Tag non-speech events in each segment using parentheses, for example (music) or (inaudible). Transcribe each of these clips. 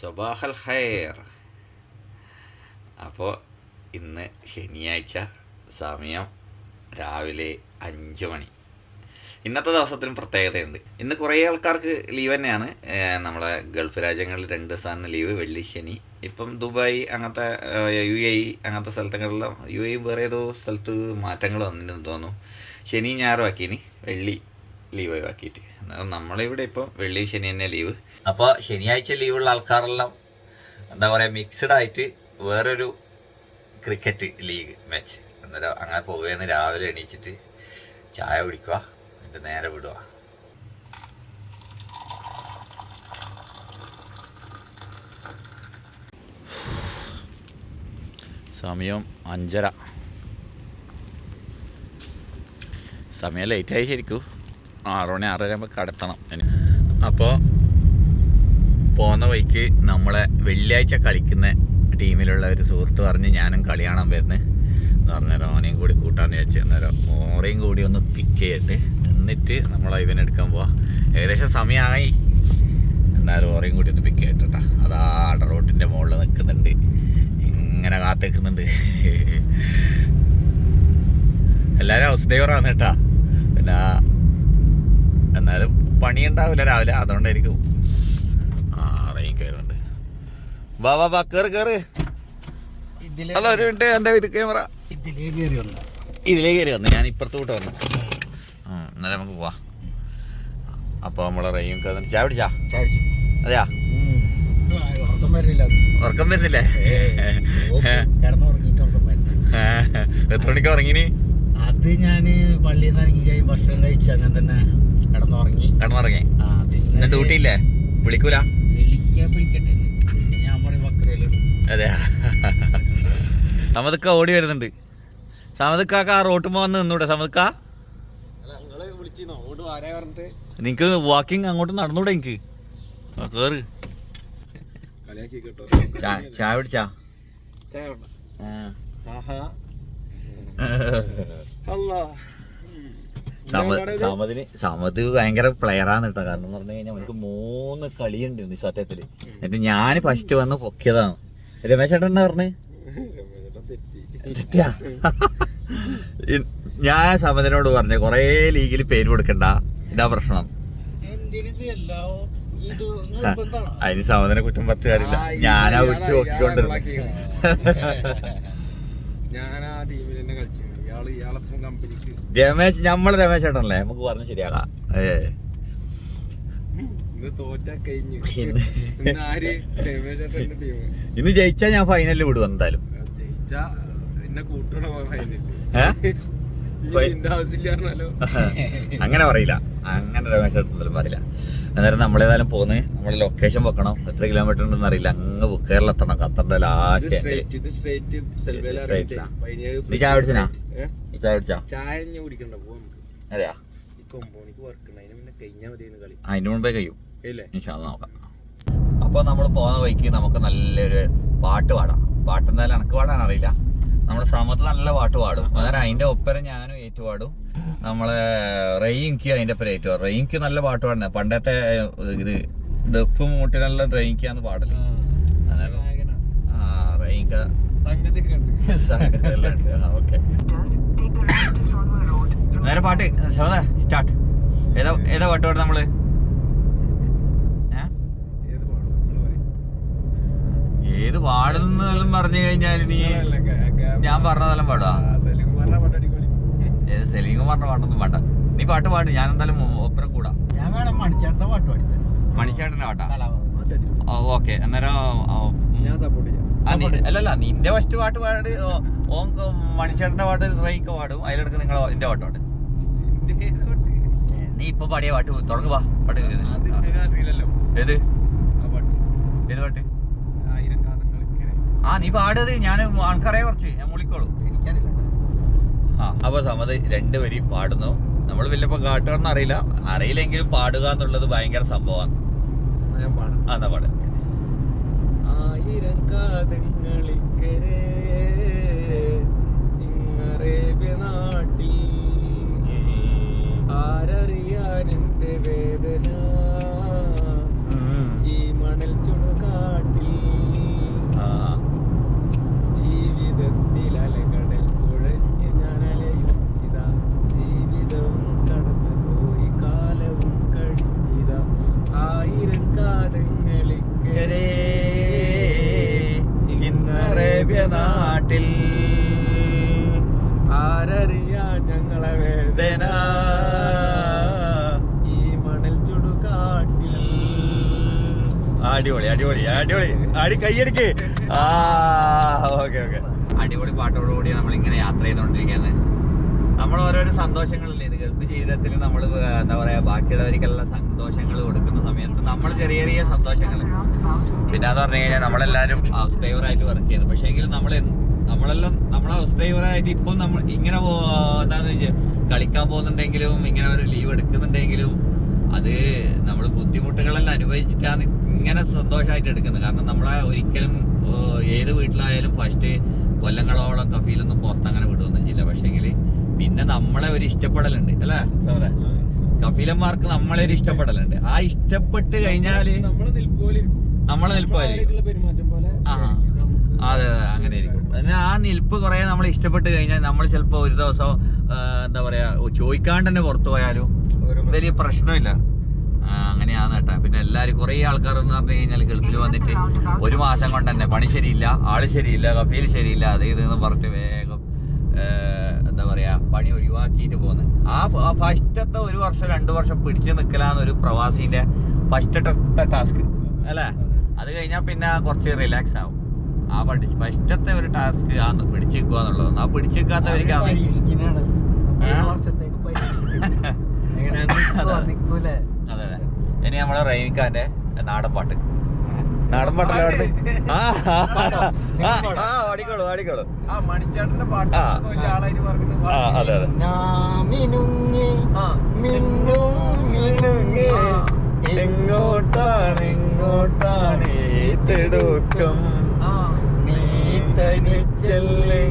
സൊബാഹൽ higher അപ്പോൾ ഇന്ന് ശനിയാഴ്ച സമയം രാവിലെ അഞ്ച് മണി. ഇന്നത്തെ ദിവസത്തിനും പ്രത്യേകതയുണ്ട്. ഇന്ന് കുറേ ആൾക്കാർക്ക് ലീവ് തന്നെയാണ്. നമ്മളെ ഗൾഫ് രാജ്യങ്ങളിൽ രണ്ട് ദിവസമാണ് ലീവ് വെള്ളി ശനി. ഇപ്പം ദുബായ് അങ്ങനത്തെ യു എ ഇ അങ്ങനത്തെ സ്ഥലത്തുകളിലും യു എ വേറെ ഏതോ സ്ഥലത്ത് മാറ്റങ്ങൾ വന്നിട്ടുണ്ടെന്ന് തോന്നുന്നു. ശനി ഞായറും ആക്കിയിനി. വെള്ളി ലീവ് ഒഴിവാക്കിയിട്ട്. നമ്മളിവിടെ ഇപ്പോൾ വെള്ളി ശനി തന്നെ ലീവ് അപ്പോൾ ശനിയാഴ്ച ലീവുള്ള ആൾക്കാരെല്ലാം എന്താ പറയുക മിക്സഡ് ആയിട്ട് വേറൊരു ക്രിക്കറ്റ് ലീഗ് മാച്ച് എന്നാലും അങ്ങനെ പോവുകയെന്ന് രാവിലെ എണീച്ചിട്ട് ചായ കുടിക്കുക എന്നിട്ട് നേരെ വിടുക സമയം അഞ്ചര. സമയം ലേറ്റായി ശരിക്കും. ആറ് മണി ആറര ആകുമ്പോൾ കടത്തണം. അപ്പോൾ പോകുന്ന വഴിക്ക് നമ്മളെ വെള്ളിയാഴ്ച കളിക്കുന്ന ടീമിലുള്ള ഒരു സുഹൃത്ത് പറഞ്ഞ് ഞാനും കളി കാണാൻ വരുന്നത് എന്ന് പറഞ്ഞാൽ ഓനെയും കൂടി കൂട്ടാന്ന് വെച്ച് അന്നേരം ഓറയും കൂടി ഒന്ന് പിക്ക് ചെയ്തിട്ട് എന്നിട്ട് നമ്മൾ ഇവനെടുക്കാൻ പോവാം. ഏകദേശം സമയമായി എന്നാലും ഓറയും കൂടി ഒന്ന് പിക്ക് ചെയ്തിട്ടാ അതാ അടറോട്ടിന്റെ മുകളിൽ നിൽക്കുന്നുണ്ട്. ഇങ്ങനെ കാത്തേക്കുന്നുണ്ട് എല്ലാവരും ഹൗസ് ഡ്രൈവറാണ് കേട്ടാ. പിന്നെ എന്നാലും പണിയുണ്ടാവില്ല രാവിലെ. അതുകൊണ്ടായിരിക്കും. ആ റെയിൻ കയറുണ്ട് വാ വാ വാ കേറ് അല്ല ഒരു മിനിറ്റ് എന്റെ ഇത് ക്യാമറ. ഇതിലേ കയറി വന്നു? ഇതിലേക്ക് കയറി വന്നു. ഞാൻ ഇപ്പുറത്തോട്ട് വന്നു. എന്നാലും നമുക്ക് പോവാ. അപ്പോൾ നമ്മളെ റെയിൻ കയറി ചായ പിടിച്ചാ അതെയാ? ഉറക്കം വരുന്നില്ലേ? എത്ര മണിക്ക് ഉറങ്ങിനി? അത് ഞാൻ പള്ളിയിൽ നിന്ന് ഇറങ്ങി കഴിഞ്ഞ് ഭക്ഷണം കഴിച്ചു അങ്ങനെ തന്നെ കിടന്നുറങ്ങി. കിടന്നുറങ്ങി. ഇന്ന് ഡ്യൂട്ടി ഇല്ലേ? വിളിക്കൂല? അതെ സമതുക്ക ഓടി വരുന്നുണ്ട്. സമതുക്കാക്ക ആ റോട്ടുമ്പോ വന്ന് നിന്നൂടെ സമതുക്ക? നിനക്ക് വാക്കിംഗ് അങ്ങോട്ട് നടന്നൂടെ എനിക്ക്? കേറ്. ചായ പിടിച്ചാ ആ. സമ- സമതിന് സമത് ഭയങ്കര പ്ലെയറാണ് കേട്ടോ. കാരണം എന്ന് പറഞ്ഞു കഴിഞ്ഞാൽ നമുക്ക് മൂന്ന് കളിയുണ്ട് സത്യത്തിൽ. എന്നിട്ട് ഞാൻ ഫസ്റ്റ് വന്ന് പൊക്കിയതാണ്. രമേശ് ചേട്ടൻ എന്നാ പറഞ്ഞു? തെറ്റിയാ? (laughs) ഞാൻ സമതിനോട് പറഞ്ഞു കൊറേ ലീഗിൽ പേര് കൊടുക്കണ്ട. ഇതാ പ്രശ്നം? അതിന് സമതിനെ കുറ്റം പത്ത് കാര്യമില്ല ഞാനാ വിളിച്ചു നോക്കിക്കൊണ്ടിരുന്നു ഞാൻ ആ ടീമിൽ തന്നെ കളിച്ചു രമേശ് നമ്മൾ രമേശ് ചേട്ടനല്ലേ? നമുക്ക് പറഞ്ഞ് ശരിയാക്കാം. ഏ. ഇന്ന് തോറ്റാ കഴിഞ്ഞു. ഇന്ന്. ഇന്ന് ആര്? രമേശ് ടീം ഇന്ന് ജയിച്ചാ ഞാൻ ഫൈനലിൽ വിടും എന്തായാലും. ജയിച്ചാ എന്നെ കൂട്ടണ ഫൈനൽ അങ്ങനെ പറയില്ല. അങ്ങനെ രമേശ് ചേട്ടൻ എന്തായാലും പറയില്ല അന്നേരം നമ്മളേതായാലും പോന്ന് നമ്മളെ ലൊക്കേഷൻ വെക്കണം. എത്ര കിലോമീറ്റർ ഉണ്ടെന്ന് അറിയില്ല. അങ്ങ് കേരളത്തണം ഖത്തറിന്റെ ലാസ്റ്റ് നീ ചായ ചായ കുടിച്ചാ? ചായ കുടിക്കണ്ട അതെയാ? അതിന്റെ മുമ്പേ കഴിയും. നോക്കാം. അപ്പോൾ നമ്മൾ പോകുന്ന വഴിക്ക് നമുക്ക് നല്ലൊരു പാട്ട് പാടാം. പാട്ട് എന്തായാലും എനക്ക് പാടാൻ അറിയില്ല. നമ്മുടെ സമത്ത് നല്ല പാട്ട് പാടും. അന്നേരം അതിന്റെ ഒപ്പരം ഞാനും ഏറ്റുപാടും. നമ്മളെ റെയിൻക്ക് അതിന്റെ ഒപ്പരം ഏറ്റുപാടും. റെയിൻക്ക് നല്ല പാട്ട് പാടുന്നത് പണ്ടത്തെ ഇത് ദഫ് മൂട്ടിനെല്ലാം റെയിൻക്കാന്ന് പാടൽ. ആ. നേരെ പാട്ട് ശോഭ സ്റ്റാർട്ട് ഏതാ ഏതാ പാട്ട് പാടും നമ്മൾ ഏഹ് ഏത് പാടും നിങ്ങൾ പറയ്. ഏത് പാടുന്നെല്ലാം പറഞ്ഞു കഴിഞ്ഞാൽ നീ ഞാൻ പറഞ്ഞതെല്ലാം പാടുവാ. ആ, സെലിംഗ് പറഞ്ഞ. ഏത് പാട്ടൊന്നും പാട്ട നീ പാട്ട് പാട് ഞാൻ എന്തായാലും ഒപ്പരം കൂടാ. ഞാൻ വേണം മണിച്ചേട്ടന്റെ പാട്ട് മണിച്ചേട്ടന്റെ പാട്ടാ? ഓക്കെ. അന്നേരം ഞാൻ സപ്പോർട്ട് ചെയ്യാം. അല്ലല്ല നിന്റെ ഫസ്റ്റ് പാട്ട് പാട് ഓ- മണിച്ചേട്ടന്റെ പാട്ട് റൈക്ക് പാടും. അതിലെടുക്ക് നിങ്ങൾ എന്റെ പാട്ട് പാട്. പാട്ട്? നീ ഇപ്പൊ പാടിയ പാട്ട് തുടങ്ങുവാ പാട്ട് ഏത്? ആ പാട്ട്. ഏത് പാട്ട്? ആ നീ പാടത് ഞാൻ ആൾക്കാരെ കുറച്ച്. ഞാൻ മുളിക്കോളൂ. ആ അപ്പൊ സമത് രണ്ട് വരി പാടുന്നു. നമ്മൾ വല്ലപ്പോ കാട്ടുകാരന്ന് അറിയില്ല. അറിയില്ലെങ്കിലും പാടുക എന്നുള്ളത് ഭയങ്കര സംഭവമാണ്. ഞാൻ എന്നാ പാട്. ആയിരം കാതങ്ങളിക്കരേ ഇങ്ങറേബ്യ നാട്ടിൽ ആരറിയാൻ എന്റെ വേദന? ഈ മണൽ ചുടുകാട്ടിൽ ചുടുകാട്ടിൽ ആരറിയ ഞങ്ങളെ വേദന? ഈ മണൽ ചുടുകാട്ടിൽ. അടിപൊളി അടിപൊളി അടിപൊളി. അടി കൈയടിക്ക്. അടിപൊളി പാട്ടോടുകൂടി നമ്മൾ ഇങ്ങനെ യാത്ര ചെയ്തുകൊണ്ടിരിക്കുന്നത് നമ്മൾ ഓരോരോ സന്തോഷങ്ങളല്ലേ ഇത് ഗൾഫ് ജീവിതത്തിൽ നമ്മൾ എന്താ പറയാ ബാക്കിയുള്ളവർക്കെല്ലാം സന്തോഷങ്ങൾ കൊടുക്കുന്ന സമയത്ത് നമ്മൾ ചെറിയ ചെറിയ സന്തോഷങ്ങൾ. പിന്നെ അത് പറഞ്ഞു കഴിഞ്ഞാൽ നമ്മളെല്ലാവരും ഹൗസ് ഡ്രൈവറായിട്ട് വർക്ക് ചെയ്യുന്നത് പക്ഷേ എങ്കിലും നമ്മൾ നമ്മളെല്ലാം നമ്മളെ ഹൗസ് ഡ്രൈവറായിട്ട് ഇപ്പം നമ്മൾ ഇങ്ങനെ എന്താന്ന് വെച്ചാൽ കളിക്കാൻ പോകുന്നുണ്ടെങ്കിലും ഇങ്ങനെ ഒരു ലീവ് എടുക്കുന്നുണ്ടെങ്കിലും അത് നമ്മൾ ബുദ്ധിമുട്ടുകളെല്ലാം അനുഭവിച്ചിട്ടാണ് ഇങ്ങനെ സന്തോഷമായിട്ട് എടുക്കുന്നത്. കാരണം നമ്മളെ ഒരിക്കലും ഏത് വീട്ടിലായാലും ഫസ്റ്റ് കൊല്ലങ്ങളോളം കഫീലൊന്നും പുറത്തങ്ങനെ വിടുകയൊന്നും ചെയ്യില്ല. പക്ഷേങ്കിൽ പിന്നെ നമ്മളെ ഒരു ഇഷ്ടപ്പെടലുണ്ട് അല്ലേ? കഫീലന്മാർക്ക് നമ്മളെ ഒരു ഇഷ്ടപ്പെടലുണ്ട്. ആ ഇഷ്ടപ്പെട്ട് കഴിഞ്ഞാൽ നമ്മളെ നിൽപ്പോലെ ആ അതെ അതെ അങ്ങനെ ഇരിക്കും. പിന്നെ ആ നിൽപ്പ് കുറെ നമ്മൾ ഇഷ്ടപ്പെട്ട് കഴിഞ്ഞാൽ നമ്മൾ ചിലപ്പോൾ ഒരു ദിവസം എന്താ പറയാ ഓ, ചോദിക്കാണ്ട് തന്നെ പുറത്തു പോയാലും വലിയ പ്രശ്നമില്ല. അങ്ങനെയാന്ന് അങ്ങനെയാണ് കേട്ടാ. പിന്നെ എല്ലാരും കുറേ ആൾക്കാർ എന്ന് പറഞ്ഞു കഴിഞ്ഞാൽ ഗൾഫിൽ വന്നിട്ട് ഒരു മാസം കൊണ്ട് തന്നെ പണി ശരിയില്ല ആൾ ശരിയില്ല കഫീൽ ശരിയില്ല അത് ഇത് എന്ന് പറഞ്ഞിട്ട് വേഗം എന്താ പറയാ പണി ഒഴിവാക്കിയിട്ട് പോകുന്നത് ആ ഫസ്റ്റത്തെ ഒരു വർഷം രണ്ടു വർഷം പിടിച്ചു നിൽക്കലാന്ന് ഒരു പ്രവാസിന്റെ ഫസ്റ്റത്തെ ടാസ്ക് അല്ലേ? അത്. കഴിഞ്ഞാൽ പിന്നെ കുറച്ച് റിലാക്സ് ആവും. ആ പഠിച്ച് ഫസ്റ്റത്തെ ഒരു ടാസ്ക് ആണ് പിടിച്ചേക്കുക എന്നുള്ളതാണ്. എന്നുള്ളത് ആ പിടിച്ചു നിൽക്കാത്തവർക്ക് അത് ഇനി നമ്മളെ റൈനിക്കാന്റെ നാടൻ പാട്ട്. നാടൻ പാട്ടല്ലേ (laughs) പാടിക്കോളൂ പാടിക്കോളൂ. മണിച്ചാട്ടന്റെ പാട്ട് അതെ അതെ. എങ്ങോട്ടാണ് എങ്ങോട്ടാണ് തിടുക്കം? തനിച്ചല്ലേ?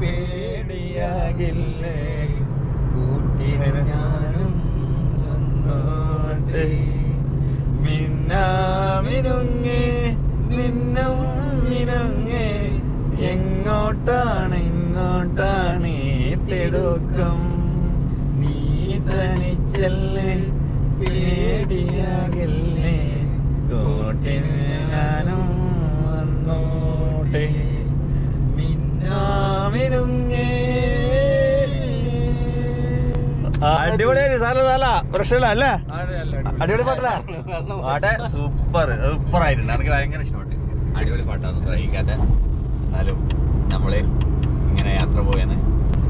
പേടിയാകില്ലേ? കൂട്ടിന് ഞാനും വന്നോട്ടെ. മിന്നാമിനുങ്ങേ മിന്നും മിനുങ്ങേ എങ്ങോട്ടാണ് അടിപൊളിയായി സാല സാല പ്രശ്നമില്ല അല്ലേ? അടിപൊളി പാട്ടല്ല പാട്ടെ. Super super. ആയിട്ടുണ്ട് എനിക്ക് ഭയങ്കര ഇഷ്ടപ്പെട്ടു. അടിപൊളി പാട്ടാണ് ഗ്രഹിക്കാത്ത എന്നാലും നമ്മൾ ഇങ്ങനെ യാത്ര പോയെന്ന്.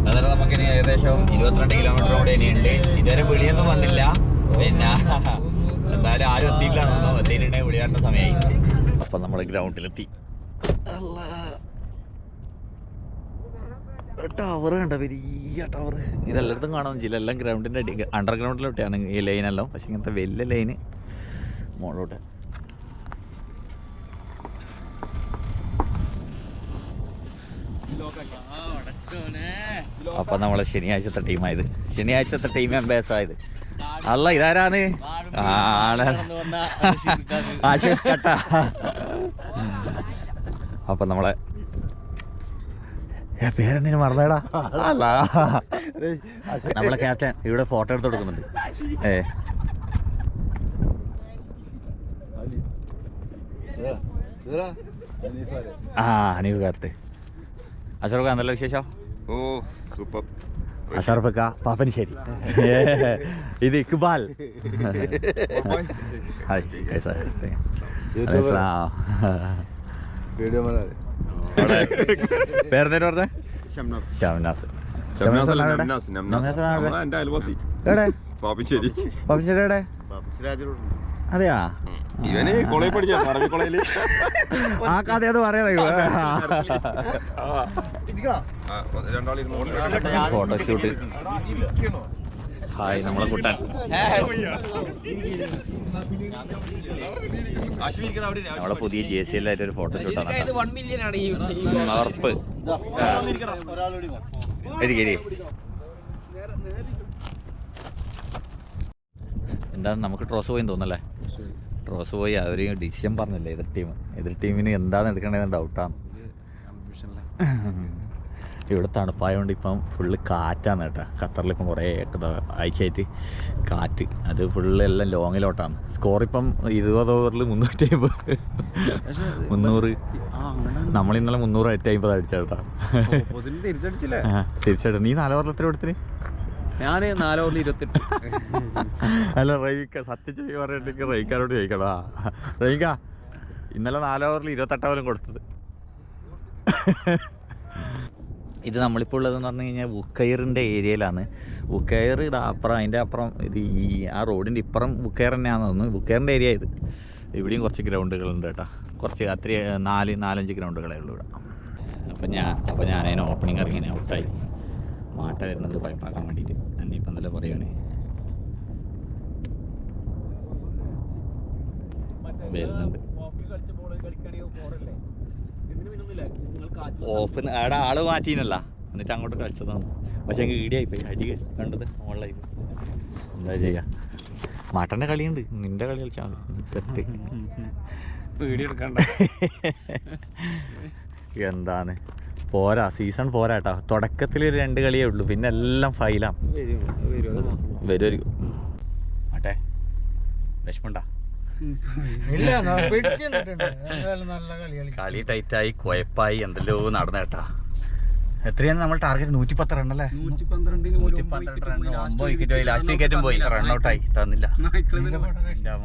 അതായത് നമുക്കിനി ഏകദേശം ഇരുപത്തിരണ്ട് കിലോമീറ്റർ കൂടെ ഇനിയുണ്ട്. ഇതുവരെ വിളിയൊന്നും വന്നില്ല. പിന്നെ എന്തായാലും ആരും എത്തിയില്ല എത്തിയിട്ടുണ്ടെങ്കിൽ വിളിയാറുടെ സമയമായി. അപ്പൊ നമ്മൾ ഗ്രൗണ്ടിലെത്തി ടവർ കണ്ട വലിയ ടവർ ഇതെല്ലായിടത്തും കാണാൻ ചില എല്ലാം ഗ്രൗണ്ടിന്റെ അടി അണ്ടർഗ്രൗണ്ടിലോട്ടാണ് ഈ ലൈനെല്ലാം പക്ഷെ ഇങ്ങനത്തെ വലിയ ലൈന് മുകളിലോട്ട് അപ്പൊ നമ്മളെ ശനിയാഴ്ചത്തെ ടീമായത് ശനിയാഴ്ചത്തെ ടീം എംബേസ് ആയത്. അല്ല ഇതാരാണ്? ആണ് ആശിഷ് കട്ട അപ്പൊ നമ്മളെ പേരെന്തിനു മറന്നേടാ? നമ്മളെ ക്യാപ്റ്റൻ ഇവിടെ ഫോട്ടോ എടുത്ത് കൊടുക്കുന്നുണ്ട്. ഏ. ആ അനീഫ് കാർത്ത് അഷറഫ് നല്ല വിശേഷം? ഓ സൂപ്പർ. അഷറഫ് കാ പാപ്പനിശ്ശേരി ഇത് ഇക്ബാൽ. ഹായ് വീഡിയോ പേരെന്തേലും പറഞ്ഞേ ഷംനാസ് ഷംനാസ്? എന്റെ അയൽവാസി പാപ്പിശ്ശേരി പാപ്പനിശ്ശേരി എവിടെ അതെയാ ഇവന് കോളേജ് പഠിച്ച അറബി കോളേജിൽ ആ കഥ അത് പറയാ ഫോട്ടോഷൂട്ട് ഹായ് നമ്മളെ കുട്ടൻ. നമ്മളെ പുതിയ ജെ സി എല്ലായിട്ട് ഒരു ഫോട്ടോഷൂട്ടാണ് ഉറപ്പ് എന്താണ് നമുക്ക് ട്രോസ് പോയി തോന്നല്ലേ ട്രോസ് പോയി അവർ ഡിസിഷൻ പറഞ്ഞല്ലേ എതിർ ടീം എതിർ ടീമിന് എന്താണ് എടുക്കണതെന്ന് ഡൗട്ടാണ് ഇവിടെ തണുപ്പായതുകൊണ്ട് ഇപ്പം ഫുള്ള് കാറ്റാണ് കേട്ടോ. ഖത്തറിൽ ഇപ്പം കുറേ ആഴ്ചയായിട്ട് കാറ്റ്. അത് ഫുള്ള് എല്ലാം ലോങ്ങിലോട്ടാണ് സ്കോർ ഇപ്പം ഇരുപത് ഓവറിൽ മുന്നൂറ്റി അമ്പത് മുന്നൂറ്. നമ്മൾ ഇന്നലെ മുന്നൂറ് എട്ട് അമ്പത് അടിച്ചേട്ടാ തിരിച്ചടിച്ചു നീ നാല് ഓവറിൽ എത്ര കൊടുത്തിന് ഞാൻ നാല് ഓവറിൽ ഇരുപത്തെട്ട്. അല്ല റൈക്ക സത്യം ചെയ്യ പറഞ്ഞിട്ട് റൈക്കാരോട് ചോദിക്കടാ റൈക്ക ഇന്നലെ നാല് ഓവറിൽ ഇരുപത്തെട്ടാവലും കൊടുത്തത്. ഇത് നമ്മളിപ്പോൾ ഉള്ളതെന്ന് പറഞ്ഞു കഴിഞ്ഞാൽ വുക്കയറിന്റെ ഏരിയയിലാണ്. വുക്കയർ ഇത് അപ്പുറം അതിന്റെ അപ്പുറം ഇത് ഈ ആ റോഡിന്റെ ഇപ്പുറം വുക്കയർ തന്നെയാണെന്ന് തോന്നുന്നു. വുക്കയറിന്റെ ഏരിയ ഇത്. ഇവിടെയും കുറച്ച് ഗ്രൗണ്ടുകളുണ്ട് കേട്ടോ. കുറച്ച് അത്ര നാല് നാലഞ്ച് ഗ്രൗണ്ടുകളേ ഉള്ളൂ ഇവിടെ. അപ്പം ഞാൻ അപ്പോൾ ഞാൻ അതിന് ഓപ്പണിങ് ഇറങ്ങി ഔട്ടായി മാട്ട വരുന്നുണ്ട് പൈപ്പാക്കാൻ വേണ്ടിയിട്ട്. എന്നിപ്പം നല്ല പറയുകയാണ് വരുന്നുണ്ട്. ഓഫ് അവിടെ ആൾ മാറ്റീനല്ല എന്നിട്ട് അങ്ങോട്ട് കളിച്ചതാണ്. പക്ഷെ എനിക്ക് ഈടിയായി പോയി അടി കണ്ടത് ഓൺലൈൻ എന്താ ചെയ്യാ? മാട്ടന്റെ കളിയുണ്ട്. നിന്റെ കളി കളിച്ചാൽ മതി. സെറ്റ്. വീഡിയോ എടുക്കണ്ട എന്താണ് പോരാ സീസൺ പോരാട്ടോ തുടക്കത്തിൽ ഒരു രണ്ട് കളിയേ ഉള്ളൂ. പിന്നെ എല്ലാം ഫൈലാണ് വരുമായിരിക്കും ആട്ടെ വിഷമുണ്ടാ. ഇല്ല പിടിച്ച് എന്തായാലും നല്ല കളി കളി കളി ടൈറ്റായി കുഴപ്പായി എന്തല്ലോ നടന്ന കേട്ടാ. എത്രയാണ് നമ്മൾ ടാർഗറ്റ് നൂറ്റി പത്ത് റൺ അല്ലേ നൂറ്റി പന്ത്രണ്ടിന് നൂറ്റി പന്ത്രണ്ട് റൺ ഒമ്പത് വിക്കറ്റ് പോയി. ലാസ്റ്റ് വിക്കറ്റും പോയി. റൺ ആയി. തന്നില്ല.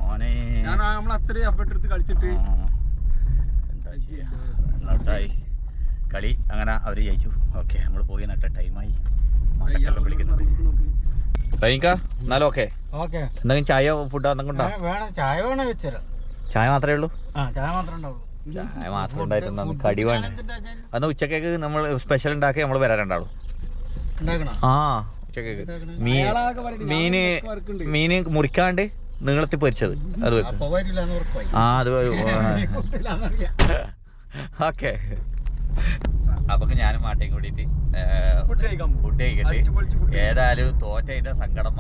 മോനെ. ഞാൻ നമ്മൾ അത്രയും എഫർട്ട് എടുത്ത് കളിച്ചിട്ട്. എന്താ ചെയ്യാ? റൺ ഔട്ടായി കളി അങ്ങനെ അവർ ജയിച്ചു. ഓക്കെ നമ്മൾ പോയി. നട്ട ടൈമായി വിളിക്കുന്നുണ്ട് റൈങ്ക എന്നാലും ഓക്കെ. ഓക്കെ. എന്തെങ്കിലും ചായ ഫുഡ് എന്തെങ്കിലും വേണം. ചായ വേണം വെച്ചുതരാം ചായ മാത്രമേ ഉള്ളൂ? ആ ചായ മാത്രമേ ഉണ്ടാവുള്ളൂ. ചായ മാത്രം ഉണ്ടായിരുന്നു കടി വേണം. അന്ന് ഉച്ചക്കേക്ക് നമ്മൾ സ്പെഷ്യൽ ഉണ്ടാക്കി നമ്മൾ ഉണ്ടാക്കണോ? ആ ഉച്ചക്കേക്ക്. മീൻ മീന് മീന് മുറിക്കാണ്ട് നീളത്തിൽ പൊരിച്ചത്. അത് ആ അത് ഓക്കേ ഓക്കെ. അപ്പൊ ഞാനും മാട്ടയും കൂടിയിട്ട്. ഫുഡ് കഴിക്കട്ടെ. ഏതായാലും തോറ്റതിന്റെ സങ്കടം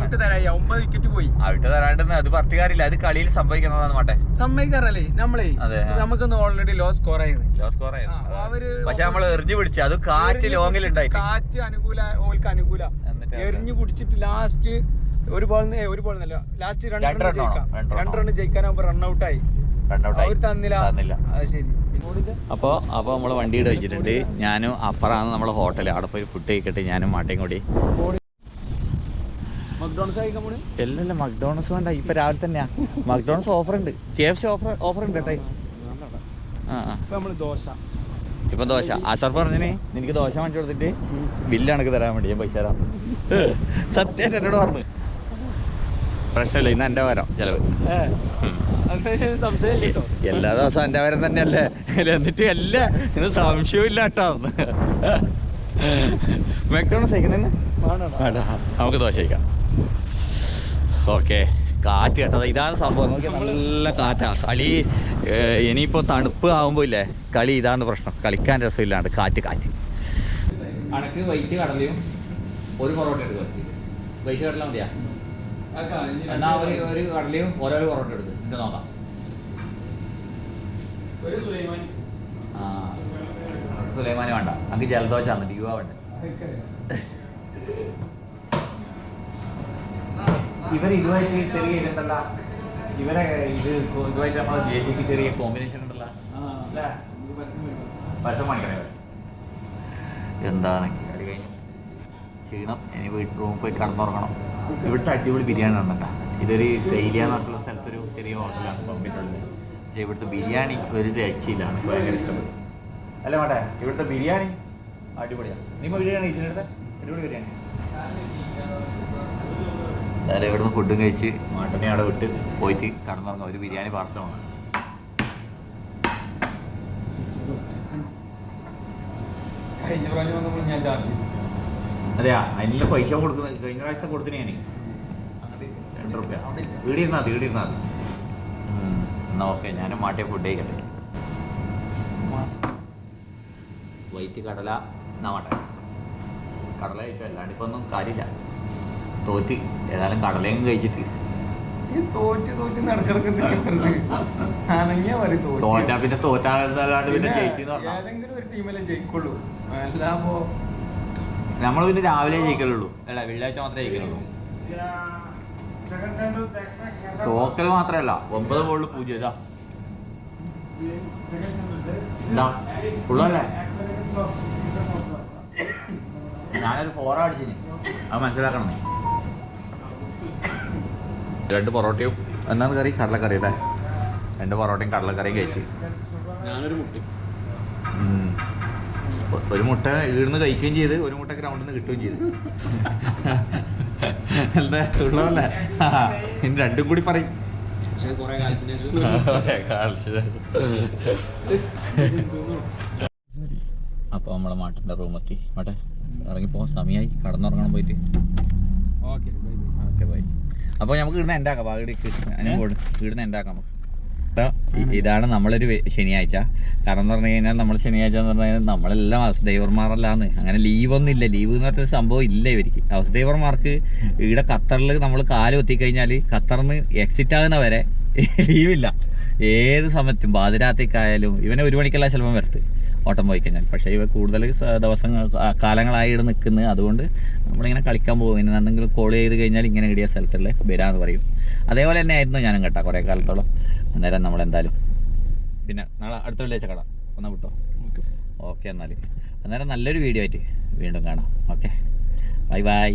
ഔട്ട് തരായി. ഒമ്പത് വിക്കറ്റ് പോയി. അവിട്ട് തരാണ്ടെന്ന് അത് പറഞ്ഞില്ല അത് കളിയിൽ സംഭവിക്കുന്നതാണ് മാട്ടെ. സമ്മതിക്കാറല്ലേ? നമ്മളെ അതെ, നമുക്ക് നമുക്കൊന്ന് ഓൾറെഡി ലോ സ്കോർ ആയിരുന്നു. ലോ സ്കോർ ആയിരുന്നു. അവർ പക്ഷെ നമ്മൾ എറിഞ്ഞു പിടിച്ചു അത് കാറ്റ് ലോങ്ങിൽ ഉണ്ടായി കാറ്റ് അനുകൂല ഓൾക്ക് അനുകൂല. എറിഞ്ഞു പിടിച്ചിട്ട് ലാസ്റ്റ് ഒരു ബോൾ ഒരു ബോൾ എന്നല്ല ലാസ്റ്റ് രണ്ട് റൺ ജയിക്കാം. രണ്ട് റൺ രണ്ട് റൺ ഔട്ടായി റൺ ഔട്ട് അവർ തന്നില്ല. തന്നില്ല. അത് ശരി. അപ്പോൾ അപ്പോൾ നമ്മൾ ഇവിടെ വെച്ചിട്ടുണ്ട്. ഞാനും അപ്പുറമാണ് നമ്മളെ ഹോട്ടൽ അവിടെ പോയി ഫുഡ് കഴിക്കട്ടെ. ഞാനും മാട്ടയും കൂടി. എല്ലല്ല മക്ഡോണൽസ് വേണ്ട. ഇപ്പൊ രാവിലെ തന്നെയാ. മക്ഡോണൽസ് ഓഫർ ഉണ്ട്. K F C offer offer ഉണ്ട് കേട്ടോ. ആ ദോശ. ഇപ്പം ദോശ. അസർ പറഞ്ഞിന് നിനക്ക് ദോശ വാങ്ങിച്ചു കൊടുത്തിട്ട് ബില്ല് കണക്ക് തരാൻ വേണ്ടി ഞാൻ പൈസ തരാം. സത്യമായിട്ട് എന്നോട് പറഞ്ഞു. പ്രശ്നമില്ല ഇന്ന് എന്റെ വരാം. ചിലവ്. എല്ലാ ദിവസവും എന്റെ വരം തന്നെയല്ലേ? എന്നിട്ട് അല്ല ഇന്ന് സംശയവും ഇല്ല കേട്ടോ മെക്ഡോണൽസ് കഴിക്കുന്നതന്നെ വേണ്ട നമുക്ക് ദോശ കഴിക്കാം. ഓക്കെ കാറ്റ് കേട്ടത് ഇതാണ് സംഭവം. നല്ല കാറ്റാ. കളി ഇനിയിപ്പോ ഇനിയിപ്പോൾ തണുപ്പ് ആകുമ്പോൾ ഇല്ലേ കളി ഇതാണ് പ്രശ്നം. കളിക്കാൻ രസമില്ലാണ്ട് കാറ്റ് കാറ്റ്. അണക്ക് വൈറ്റ് കടലയും ഒരു പൊറോട്ട എടുക്കും വൈറ്റ് കടല മതിയാ? എന്നാ ഒരു ഒരു കടലയും ഓരോരോ പൊറോട്ട എടുത്ത് എന്നിട്ട് നോക്കാം. ആ സുലൈമാനി വേണ്ട. അങ്ങ് ജലദോഷ ആണ് യുവ വേണ്ട? ഇവർ ഇതുമായിട്ട് ചെറിയ ഇതുണ്ടല്ല ഇവരെ ഇത് ഇതുമായിട്ട് നമ്മളെ ജെ സിക്ക് ചെറിയ കോമ്പിനേഷൻ ഉണ്ടല്ലോ? പരസ്യം കാണിക്കണേ. എന്താണ്? കളി കഴിഞ്ഞു. ക്ഷീണം. ഇനി വീട്ടിൽ റൂമിൽ പോയി കിടന്നുറങ്ങണം. ഇവിടുത്തെ അടിപൊളി ബിരിയാണി ഉണ്ടണ്ട ഇതൊരു സൈലിയ എന്നുള്ള സ്ഥലത്തൊരു ചെറിയ ഹോട്ടലാണ് പമ്പിട്ടുള്ളത്. പക്ഷേ ഇവിടുത്തെ ബിരിയാണി ഒരു രക്ഷയിലാണ്. ഭയങ്കര ഇഷ്ടപ്പെട്ടു. അല്ല മാട്ടെ ഇവിടുത്തെ ബിരിയാണി അടിപൊളിയാണ് നിങ്ങൾ ബിരിയാണി കഴിച്ചിട്ട് അടിപൊളി ബിരിയാണി. അതായത് ഇവിടുന്ന് ഫുഡും കഴിച്ച് മാട്ടനെ അവിടെ വിട്ട് പോയിട്ട് കടന്നിറങ്ങും. ഒരു ബിരിയാണി പാർസലാണ്. കഴിഞ്ഞ പ്രാവശ്യം വന്നപ്പോൾ ഞാൻ ചാർജ് ചെയ്തു. അതെയാ അതിനുള്ള പൈസ കൊടുക്കുന്നത് കഴിഞ്ഞ പ്രാവശ്യത്തെ കൊടുത്തിന് ഞാൻ രണ്ട് റുപ്യ. വീടിരുന്നാ മതി വീടി ഇരുന്നാൽ മതി. ഉം. എന്നാ ഓക്കെ ഞാനും മാട്ടിയ ഫുഡ് കഴിക്കട്ടെ. വൈറ്റ് കടല എന്നാ മാട്ടെ? കടല കഴിച്ചു അല്ലാണ്ട് ഇപ്പൊ ഒന്നും കാര്യമില്ല. തോറ്റ് ഏതായാലും കടലയും കഴിച്ചിട്ട്. തോറ്റ് തോറ്റ് നടക്കിടക്കുന്നത് തോറ്റ്. പിന്നെ തോറ്റാ പിന്നെ ജയിച്ചു ഏതെങ്കിലും ഒരു ടീമല്ലേ ജയിക്കുള്ളൂ. അല്ലാപ്പോ നമ്മൾ പിന്നെ രാവിലെ ജയിക്കലുള്ളൂ. അല്ല വെള്ളിയാഴ്ച മാത്രമേ ജയിക്കലുള്ളൂ. തോക്കൽ മാത്രമല്ല ഒമ്പത് ബോളിൽ പൂജ്യം ഇതാ. ഞാനൊരു ഫോറ അടിച്ചിന്. അത് മനസ്സിലാക്കണം. രണ്ട് പൊറോട്ടയും എന്നാണ് കറി കടലക്കറി അല്ലേ? രണ്ട് പൊറോട്ടയും കടലക്കറിയും കഴിച്ച്. ഞാനൊരു മുട്ടി. ഒരു മുട്ട ഈടുന്ന് കഴിക്കുകയും ചെയ്ത് ഒരു മുട്ട ഗ്രൗണ്ടിൽ നിന്ന് കിട്ടുകയും ചെയ്ത്. എന്താ ഉള്ളതല്ലേ? ഇനി രണ്ടും കൂടി പറയും. (laughs) അപ്പൊ നമ്മളെ മാട്ടിന്റെ റൂമെത്തി മാട്ടെ ഇറങ്ങിപ്പോ സമയമായി കടന്നുറങ്ങണം പോയിട്ട്. Okay okay bye. അപ്പോൾ നമുക്ക് ഇടുന്ന എന്റെ ആക്കാം. അനുഭവം ഇടുന്ന എന്റെ ആക്കാം നമുക്ക്. ഇതാണ് നമ്മളൊരു ശനിയാഴ്ച. കാരണം എന്ന് പറഞ്ഞു കഴിഞ്ഞാൽ നമ്മൾ ശനിയാഴ്ച എന്ന് പറഞ്ഞു കഴിഞ്ഞാൽ നമ്മളെല്ലാം ഹൗസ് ഡ്രൈവർമാരല്ലാന്ന് അങ്ങനെ ലീവൊന്നും ഇല്ല ലീവ് എന്ന് പറഞ്ഞ സംഭവം ഇല്ല ഇവർക്ക്. ഹൗസ് ഡ്രൈവർമാർക്ക് ഇവിടെ ഖത്തറിൽ നമ്മൾ കാലം എത്തിക്കഴിഞ്ഞാൽ ഖത്തറിന്ന് എക്സിറ്റ് ആകുന്ന വരെ (laughs) ലീവില്ല. ഏത് സമയത്തും പാതിരാത്രിക്കായാലും ഇവനെ ഒരു മണിക്കല്ല ചിലപ്പം വരത്ത്. ഓട്ടം പോയി കഴിഞ്ഞാൽ. പക്ഷേ ഇവ കൂടുതൽ ദിവസങ്ങൾ കാലങ്ങളായി ഇവിടെ നിൽക്കുന്നത് അതുകൊണ്ട് നമ്മളിങ്ങനെ കളിക്കാൻ പോകും. ഇനി എന്തെങ്കിലും കോൾ ചെയ്ത് കഴിഞ്ഞാൽ ഇങ്ങനെ ഇടിയ സ്ഥലത്തല്ലേ വരാമെന്ന് പറയും. അതേപോലെ തന്നെ ആയിരുന്നു ഞാനും കേട്ടോ കുറേ കാലത്തോളം. അന്നേരം നമ്മളെന്തായാലും പിന്നെ നാളെ അടുത്ത വെള്ളിയാഴ്ച കട ഒന്ന് വിട്ടോ? ഓക്കെ. എന്നാൽ അന്നേരം നല്ലൊരു വീഡിയോ ആയിട്ട് വീണ്ടും കാണാം. ഓക്കെ. Bye bye.